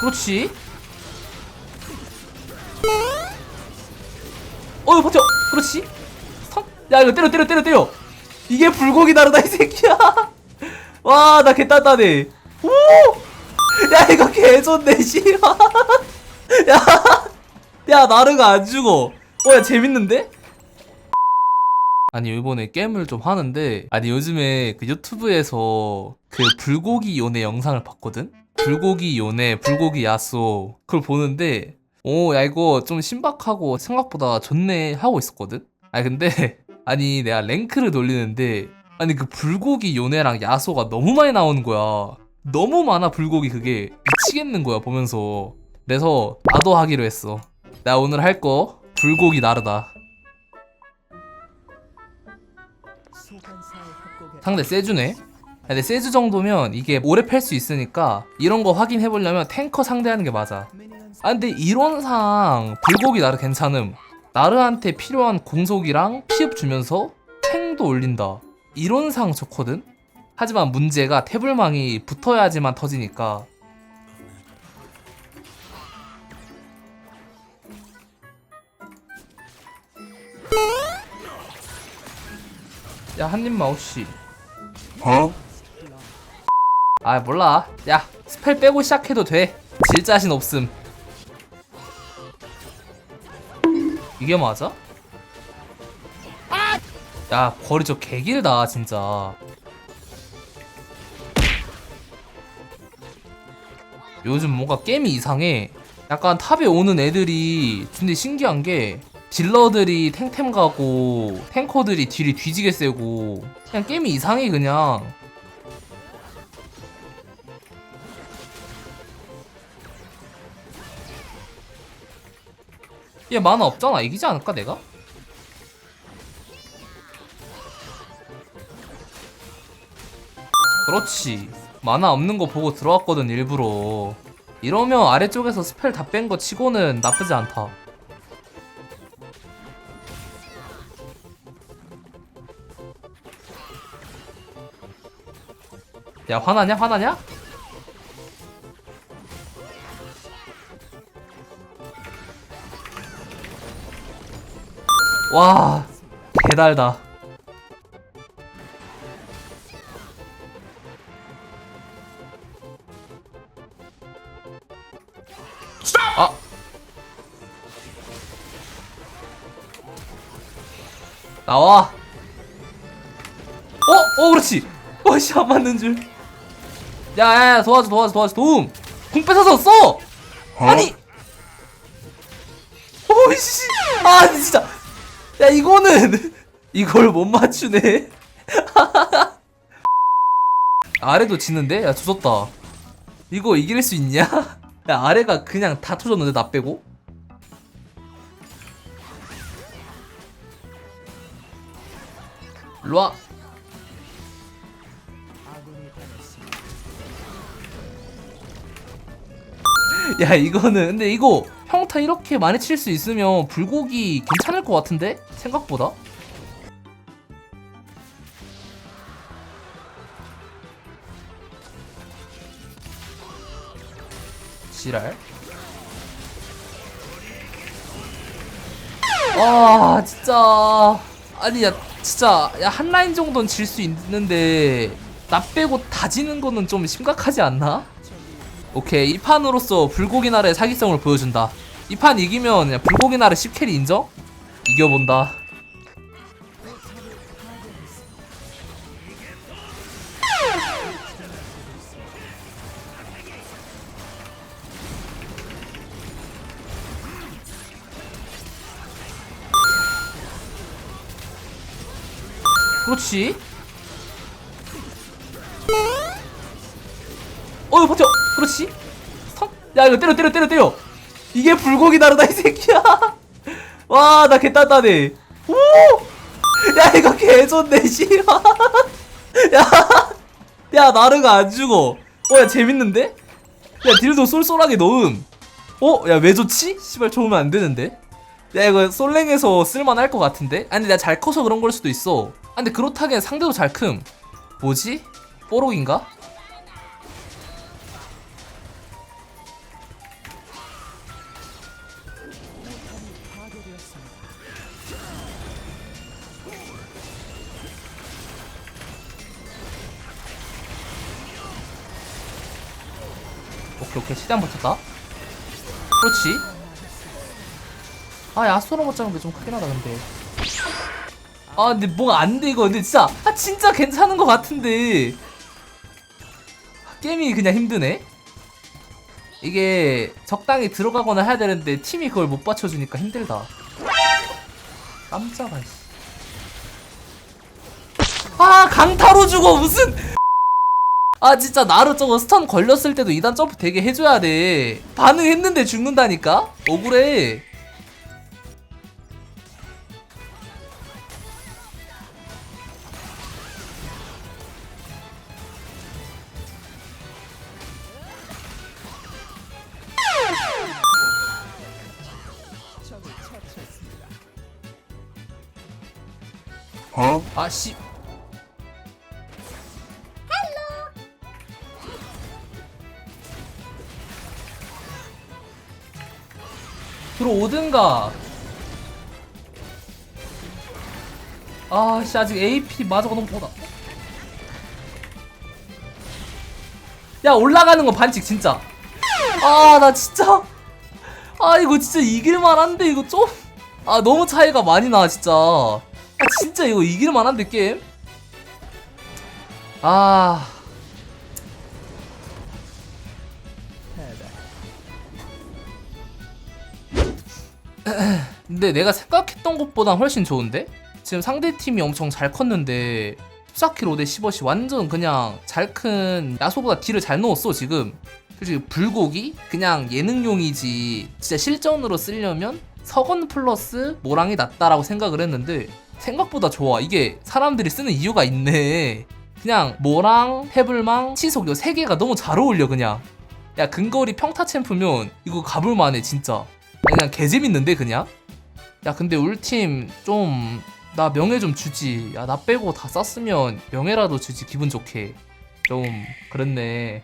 그렇지. 어 버텨. 그렇지. 선. 야 이거 때려 때려 때려 때려. 이게 불고기 다르다 이 새끼야. 와 나 개딴딴해. 오. 야 이거 개좋네 씨발. 야. 야 나르가 안 죽어. 어야 재밌는데? 아니 이번에 게임을 좀 하는데 아니 요즘에 그 유튜브에서 그 불고기 요네 영상을 봤거든? 불고기 요네 불고기 야쏘 그걸 보는데 오 야 이거 좀 신박하고 생각보다 좋네 하고 있었거든? 아니 근데 아니 내가 랭크를 돌리는데 아니 그 불고기 요네랑 야쏘가 너무 많이 나오는 거야. 너무 많아 불고기 그게. 미치겠는 거야 보면서. 그래서 나도 하기로 했어. 나 오늘 할 거 불고기 나르다. 상대 세주네. 근데 세주 정도면 이게 오래 팰 수 있으니까 이런 거 확인해 보려면 탱커 상대하는 게 맞아. 아 근데 이론상 불고기 나르 괜찮음. 나르한테 필요한 공속이랑 피흡 주면서 탱도 올린다. 이론상 좋거든. 하지만 문제가 태블망이 붙어야지만 터지니까. 야 한입만 혹시 어? 아 몰라. 야 스펠 빼고 시작해도 돼질 자신 없음. 이게 맞아? 야 거리 저 개길다 진짜. 요즘 뭔가 게임이 이상해. 약간 탑에 오는 애들이 근데 신기한 게 딜러들이 탱템 가고 탱커들이 딜이 뒤지게 세고. 그냥 게임이 이상해 그냥 얘 만화 없잖아. 이기지 않을까 내가? 그렇지. 만화 없는 거 보고 들어왔거든 일부러. 이러면 아래쪽에서 스펠 다 뺀 거 치고는 나쁘지 않다. 야 화나냐? 화나냐? 와 개달다. 아. 나와. 어? 어 그렇지. 어씨 안 맞는 줄. 야야야 도와줘 도와줘 도와줘. 도움. 궁 뺏어서 써. 어? 아니. 오이씨. 아 진짜 야 이거는 이걸 못 맞추네 아래도 지는데? 야 조졌다 이거 이길 수 있냐? 야 아래가 그냥 다 터졌는데 나 빼고 일로와 야 이거는 근데 이거 평타 이렇게 많이 칠 수 있으면 불고기 괜찮을 것 같은데? 생각보다? 지랄? 아 진짜. 아니 야 진짜. 야 한 라인 정도는 질 수 있는데 나 빼고 다 지는 거는 좀 심각하지 않나? 오케이 이 판으로서 불고기 나라의 사기성을 보여준다. 이 판 이기면 그냥 불고기 나라 10캐리 인정? 이겨본다. 그렇지. 어 버텨 그렇지? 선. 야 이거 때려 때려 때려 때려. 이게 불고기 다르다 이 새끼야. 와 나 개딴딴해 오야 이거 개좋네 씨발. 야야 나르가 안 죽어. 어야 재밌는데? 야 딜도 쏠쏠하게 넣음. 어 야 왜 좋지? 씨발 좋으면 안 되는데? 야 이거 솔랭에서 쓸만할 것 같은데? 아니 내가 잘 커서 그런 걸 수도 있어. 아 근데 그렇다기엔 상대도 잘큼. 뭐지? 뽀록인가 오케이 오케이. 시간 버텼다. 그렇지. 아 야소로 못 잡은 게 좀 크긴 하다 근데. 아 근데 뭐가 안돼 이거. 근데 진짜 아 진짜 괜찮은 것 같은데. 게임이 그냥 힘드네? 이게 적당히 들어가거나 해야 되는데 팀이 그걸 못 받쳐주니까 힘들다. 깜짝아 씨. 아 강타로 죽어. 무슨 아 진짜 나루 저거 스턴 걸렸을 때도 2단 점프 되게 해줘야 돼. 반응했는데 죽는다니까? 억울해. 아씨 들어오든가. 아씨 아직 AP 마저가 너무 보다. 야 올라가는 거 반칙 진짜. 아 나 진짜. 아 이거 진짜 이길만 한데 이거 좀. 아 너무 차이가 많이 나 진짜. 아 진짜 이거 이길만 한데 게임? 아 근데 내가 생각했던 것보다 훨씬 좋은데? 지금 상대팀이 엄청 잘 컸는데 14킬 5대 15시 완전 그냥 잘 큰 야소보다 딜을 잘 넣었어 지금. 솔직히 불고기? 그냥 예능용이지. 진짜 실전으로 쓰려면 석원 플러스 모랑이 낫다라고 생각을 했는데 생각보다 좋아. 이게 사람들이 쓰는 이유가 있네. 그냥 모랑, 해불망, 치속 요 세 개가 너무 잘 어울려 그냥. 야 근거리 평타 챔프면 이거 가볼만해 진짜 그냥 개재밌는데 그냥? 야 근데 울팀 좀 나 명예 좀 주지. 야 나 빼고 다 쌌으면 명예라도 주지 기분 좋게. 좀 그랬네